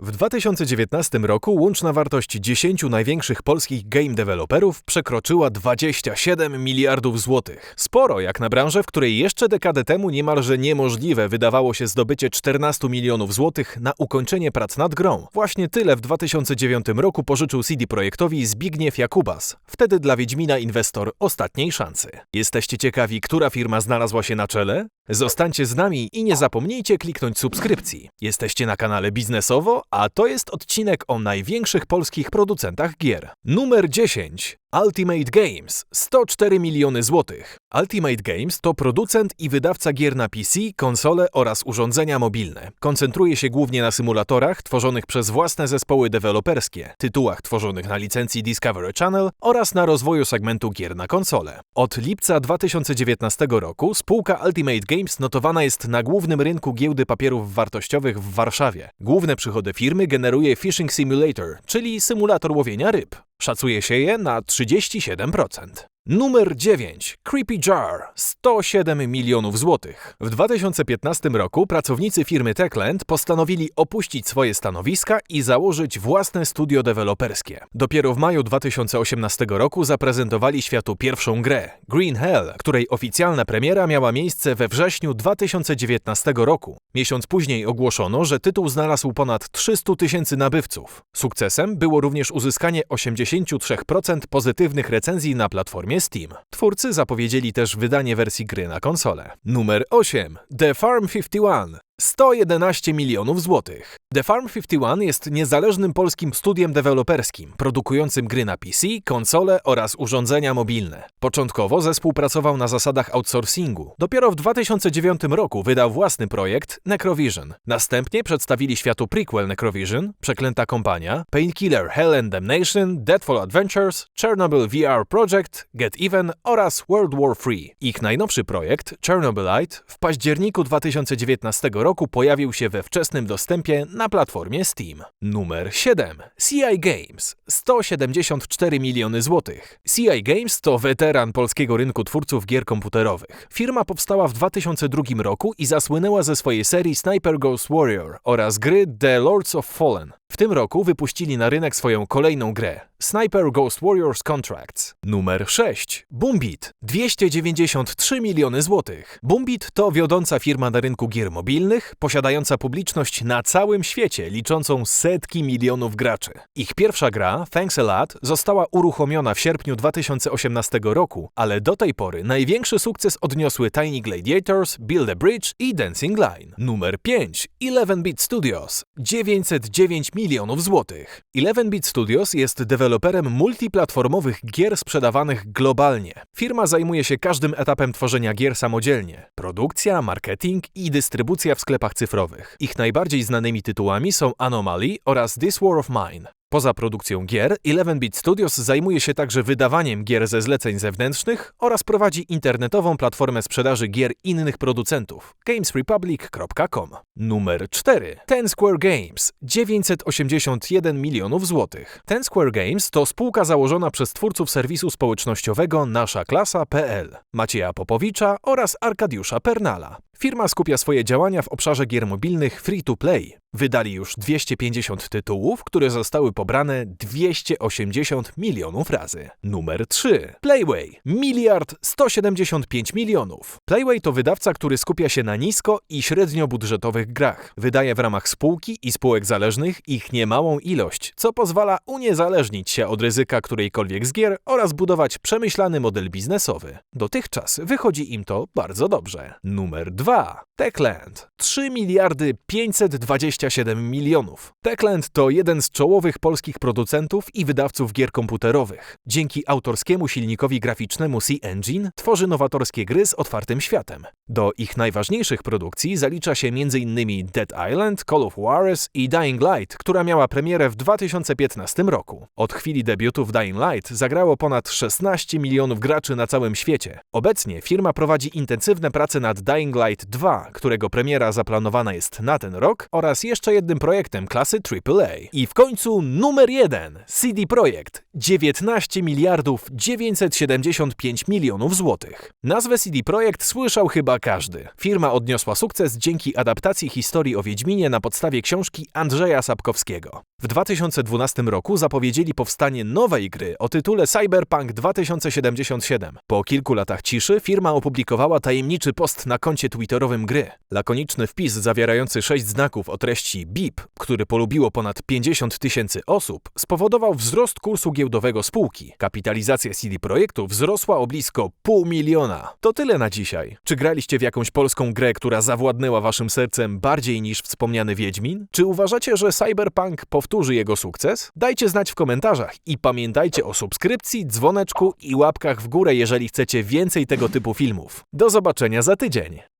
W 2019 roku łączna wartość 10 największych polskich game deweloperów przekroczyła 27 miliardów złotych. Sporo jak na branżę, w której jeszcze dekadę temu niemalże niemożliwe wydawało się zdobycie 14 milionów złotych na ukończenie prac nad grą. Właśnie tyle w 2009 roku pożyczył CD Projektowi Zbigniew Jakubas, wtedy dla Wiedźmina inwestor ostatniej szansy. Jesteście ciekawi, która firma znalazła się na czele? Zostańcie z nami i nie zapomnijcie kliknąć subskrypcji. Jesteście na kanale Biznesowo, a to jest odcinek o największych polskich producentach gier. Numer 10. Ultimate Games 104 miliony złotych. Ultimate Games to producent i wydawca gier na PC, konsole oraz urządzenia mobilne. Koncentruje się głównie na symulatorach tworzonych przez własne zespoły deweloperskie, tytułach tworzonych na licencji Discovery Channel oraz na rozwoju segmentu gier na konsole. Od lipca 2019 roku spółka Ultimate Games notowana jest na głównym rynku giełdy papierów wartościowych w Warszawie. Główne przychody firmy generuje Fishing Simulator, czyli symulator łowienia ryb. Szacuje się je na 37%. Numer 9. Creepy Jar 107 milionów złotych. W 2015 roku pracownicy firmy Techland postanowili opuścić swoje stanowiska i założyć własne studio deweloperskie. Dopiero w maju 2018 roku zaprezentowali światu pierwszą grę Green Hell, której oficjalna premiera miała miejsce we wrześniu 2019 roku. Miesiąc później ogłoszono, że tytuł znalazł ponad 300 tysięcy nabywców. Sukcesem było również uzyskanie 83% pozytywnych recenzji na platformie Steam. Twórcy zapowiedzieli też wydanie wersji gry na konsolę. Numer 8. The Farm 51. 111 milionów złotych. The Farm 51 jest niezależnym polskim studiem deweloperskim, produkującym gry na PC, konsole oraz urządzenia mobilne. Początkowo zespół pracował na zasadach outsourcingu. Dopiero w 2009 roku wydał własny projekt Necrovision. Następnie przedstawili światu prequel Necrovision, Przeklęta Kompania, Painkiller Hell and Damnation, Deadfall Adventures, Chernobyl VR Project, Get Even oraz World War III. Ich najnowszy projekt, Chernobylite, w październiku 2019 roku roku pojawił się we wczesnym dostępie na platformie Steam. Numer 7. CI Games 174 miliony złotych. CI Games to weteran polskiego rynku twórców gier komputerowych. Firma powstała w 2002 roku i zasłynęła ze swojej serii Sniper Ghost Warrior oraz gry The Lords of Fallen. W tym roku wypuścili na rynek swoją kolejną grę Sniper Ghost Warriors Contracts. Numer 6. Boombit 293 miliony złotych. Boombit to wiodąca firma na rynku gier mobilnych, posiadająca publiczność na całym świecie, liczącą setki milionów graczy. Ich pierwsza gra, Thanks a Lot, została uruchomiona w sierpniu 2018 roku, ale do tej pory największy sukces odniosły Tiny Gladiators, Build a Bridge i Dancing Line. Numer 5. 11-Bit Studios 909 milionów złotych. 11-Bit Studios jest deweloperem multiplatformowych gier sprzedawanych globalnie. Firma zajmuje się każdym etapem tworzenia gier samodzielnie. Produkcja, marketing i dystrybucja w sklepach cyfrowych. Ich najbardziej znanymi tytułami są Anomaly oraz This War of Mine. Poza produkcją gier, 11-Bit Studios zajmuje się także wydawaniem gier ze zleceń zewnętrznych oraz prowadzi internetową platformę sprzedaży gier innych producentów gamesrepublic.com. Numer 4. Ten Square Games 981 milionów złotych. Ten Square Games to spółka założona przez twórców serwisu społecznościowego naszaklasa.pl Macieja Popowicza oraz Arkadiusza Pernala. Firma skupia swoje działania w obszarze gier mobilnych free-to-play. Wydali już 250 tytułów, które zostały pobrane 280 milionów razy. Numer 3. Playway. Miliard 175 milionów. Playway to wydawca, który skupia się na nisko i średnio budżetowych grach. Wydaje w ramach spółki i spółek zależnych ich niemałą ilość, co pozwala uniezależnić się od ryzyka którejkolwiek z gier oraz budować przemyślany model biznesowy. Dotychczas wychodzi im to bardzo dobrze. Numer 2. Techland. 3 miliardy 527 milionów. Techland to jeden z czołowych polskich producentów i wydawców gier komputerowych. Dzięki autorskiemu silnikowi graficznemu C-Engine tworzy nowatorskie gry z otwartym światem. Do ich najważniejszych produkcji zalicza się m.in. Dead Island, Call of Juarez i Dying Light, która miała premierę w 2015 roku. Od chwili debiutu w Dying Light zagrało ponad 16 milionów graczy na całym świecie. Obecnie firma prowadzi intensywne prace nad Dying Light Light 2, którego premiera zaplanowana jest na ten rok, oraz jeszcze jednym projektem klasy AAA. I w końcu numer jeden CD Projekt 19 miliardów 975 milionów złotych. Nazwę CD Projekt słyszał chyba każdy. Firma odniosła sukces dzięki adaptacji historii o Wiedźminie na podstawie książki Andrzeja Sapkowskiego. W 2012 roku zapowiedzieli powstanie nowej gry o tytule Cyberpunk 2077. Po kilku latach ciszy firma opublikowała tajemniczy post na koncie twitterowym gry. Lakoniczny wpis zawierający sześć znaków o treści BIP, który polubiło ponad 50 tysięcy osób, spowodował wzrost kursu giełdowego spółki. Kapitalizacja CD Projektu wzrosła o blisko pół miliona. To tyle na dzisiaj. Czy graliście w jakąś polską grę, która zawładnęła waszym sercem bardziej niż wspomniany Wiedźmin? Czy uważacie, że Cyberpunk powtórzy jego sukces? Dajcie znać w komentarzach i pamiętajcie o subskrypcji, dzwoneczku i łapkach w górę, jeżeli chcecie więcej tego typu filmów. Do zobaczenia za tydzień.